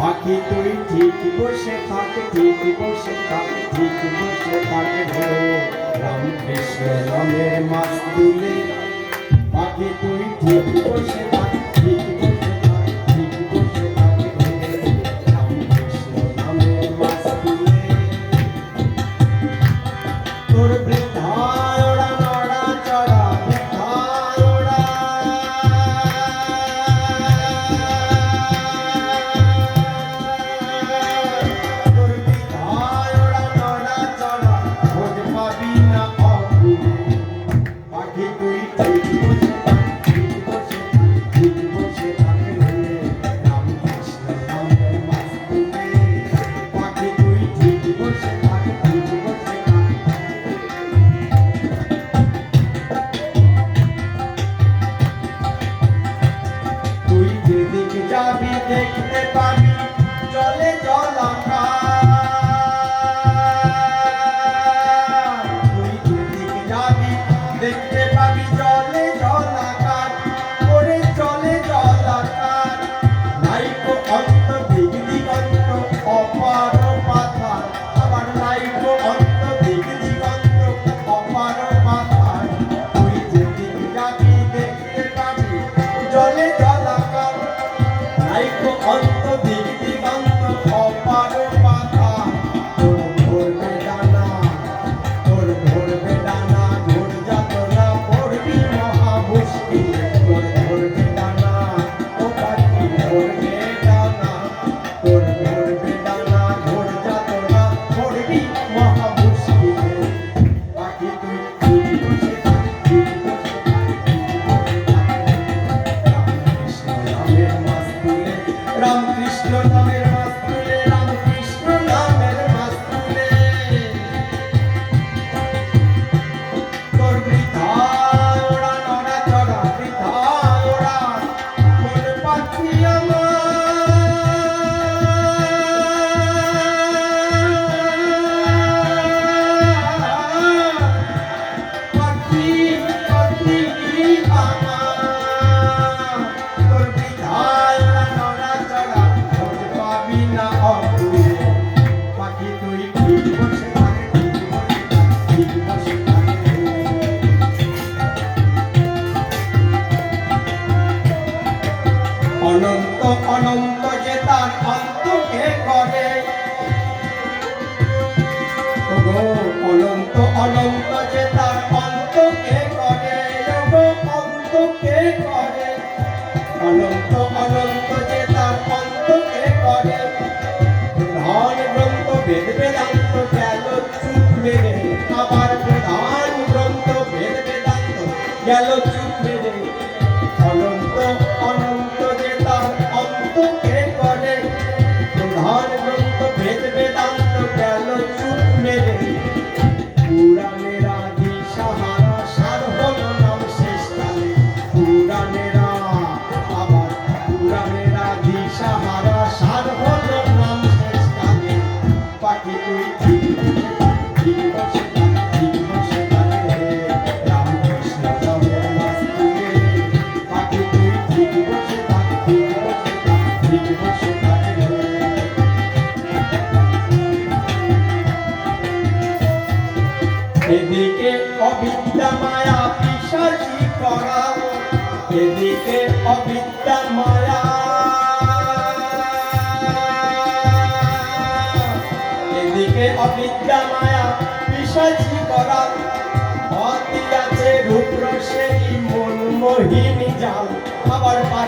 পাখি তুই ঠিক বসে থাক, ঠিক বসে থাক, ঠিক বসে থাক রাম কৃষ্ণ রামের মাছ তুলে, পাখি তুই ঠিক বসে থাক অন্ত দিগদি অপার পাথা আমার লাইট অন্ত দিগদি অন্ত অপার পাথা তুই জলে জলাকার অন্ত দিগদি অন্ত অপার পাথা ডানা তোর অনন্ত অনন্ত যে তার অন্তকে করে। অনন্ত অনন্ত যে তার অন্তকে করে। অন্তকে করে। অনন্ত অনন্ত যে তার অন্তকে করে। ধন গ্রন্থ বেদ বেদান্ত গেল চুপ মেরে আবার ধন গ্রন্থ বেদ বেদান্ত গেল চুপ এদিকে অবিদ্যা মায়া পিসাচি করা এদিকে অবিদ্যা মায়া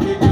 পাখি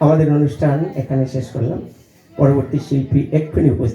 আমাদের অনুষ্ঠান এখানে শেষ করলাম। পরবর্তী শিল্পী এক্ষুনি উপস্থিত।